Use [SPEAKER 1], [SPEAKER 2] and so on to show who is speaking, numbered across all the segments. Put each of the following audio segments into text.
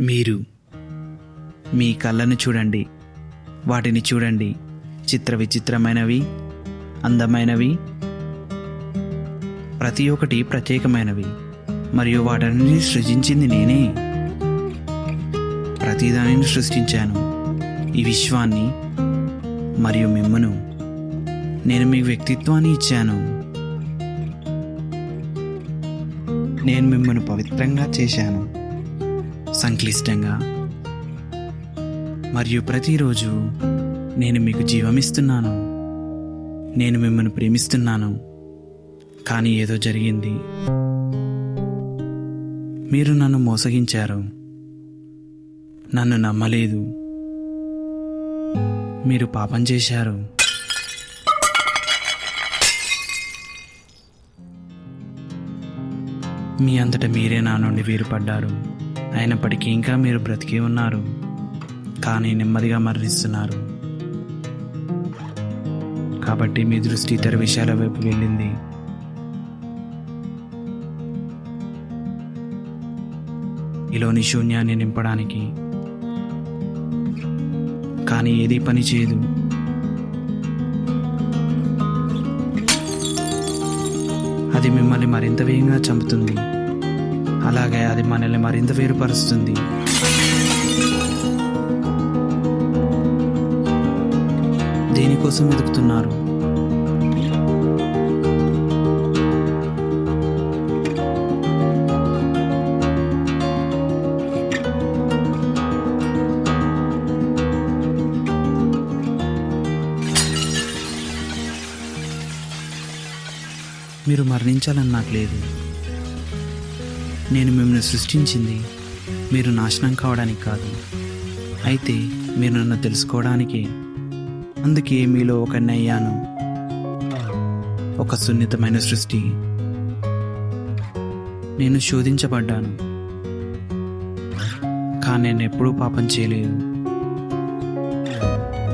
[SPEAKER 1] మీరు మీ కళ్ళను చూడండి. వాటిని చూడండి. చిత్ర విచిత్రమైనవి అందమైనవి ప్రతి ఒక్కటి ప్రత్యేకమైనవి. మరియు వాటన్ని సృజించింది నేనే. ప్రతిదానిని సృష్టించాను. ఈ విశ్వాన్ని మరియు మిమ్మను నేను మీ వ్యక్తిత్వాన్ని ఇచ్చాను. నేను మిమ్మల్ని పవిత్రంగా చేశాను. సంక్లిష్టంగా. మరియు ప్రతిరోజు నేను మీకు జీవమిస్తున్నాను. నేను మిమ్మల్ని ప్రేమిస్తున్నాను. కానీ ఏదో జరిగింది. మీరు నన్ను మోసగించారు. నన్ను నమ్మలేదు. మీరు పాపం చేశారు. మీ అంతట మీరే నా నుండి వేరుపడ్డారు. అయినప్పటికీ ఇంకా మీరు బ్రతికి ఉన్నారు కానీ నెమ్మదిగా మరణిస్తున్నారు. కాబట్టి మీ దృష్టి ఇతర విషయాల వైపు వెళ్ళింది. ఇలోని శూన్యాన్ని నింపడానికి. కానీ ఏది పని చేయదు. అది మిమ్మల్ని మరింత వేగంగా చంపుతుంది. అలాగే అది మనల్ని మరింత వేరుపరుస్తుంది. దేనికోసం వెతుకుతున్నారు? మీరు మరణించాలని నాకు లేదు. నేను మిమ్మల్ని సృష్టించింది మీరు నాశనం కావడానికి కాదు. అయితే మీరు నన్ను తెలుసుకోవడానికి అందుకే మీలో ఒక అయ్యాను ఒక సున్నితమైన సృష్టి. నేను శోధించబడ్డాను కానీ నేను ఎప్పుడూ పాపం చేయలేదు.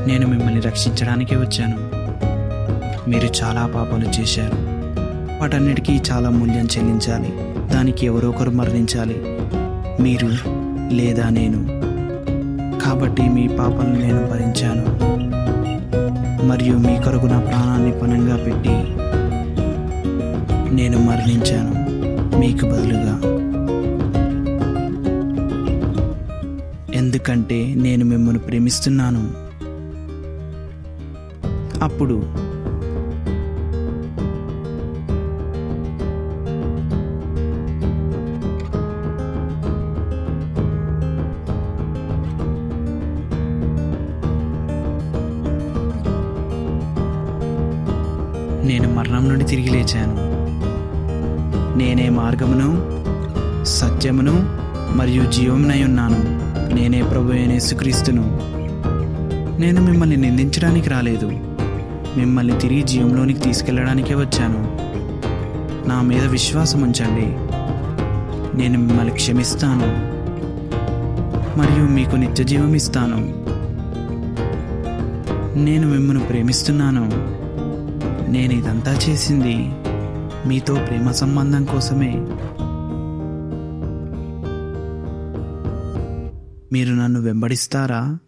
[SPEAKER 1] నేను మిమ్మల్ని రక్షించడానికే వచ్చాను. మీరు చాలా పాపాలు చేశారు. వాటన్నిటికీ చాలా మూల్యం చెల్లించాలి. దానికి ఎవరో ఒకరు మరణించాలి. మీరు లేదా నేను. కాబట్టి మీ పాపను నేను భరించాను. మరియు మీ కొరకు నా ప్రాణాన్ని పణంగా పెట్టి నేను మరణించాను. మీకు బదులుగా. ఎందుకంటే నేను మిమ్మల్ని ప్రేమిస్తున్నాను. అప్పుడు నేను మరణం నుండి తిరిగి లేచాను. నేనే మార్గమును సత్యమును మరియు జీవమునై ఉన్నాను. నేనే ప్రభు యేసుక్రీస్తును. నేను మిమ్మల్ని నిందించడానికి రాలేదు. మిమ్మల్ని తిరిగి జీవంలోనికి తీసుకెళ్ళడానికే వచ్చాను. నా మీద విశ్వాసం ఉంచండి. నేను మిమ్మల్ని క్షమిస్తాను. మరియు మీకు నిత్య జీవం ఇస్తాను. నేను మిమ్మల్ని ప్రేమిస్తున్నాను. నేను ఇదంతా చేసింది మీతో ప్రేమ సంబంధం కోసమే. మీరు నన్ను వెంబడిస్తారా?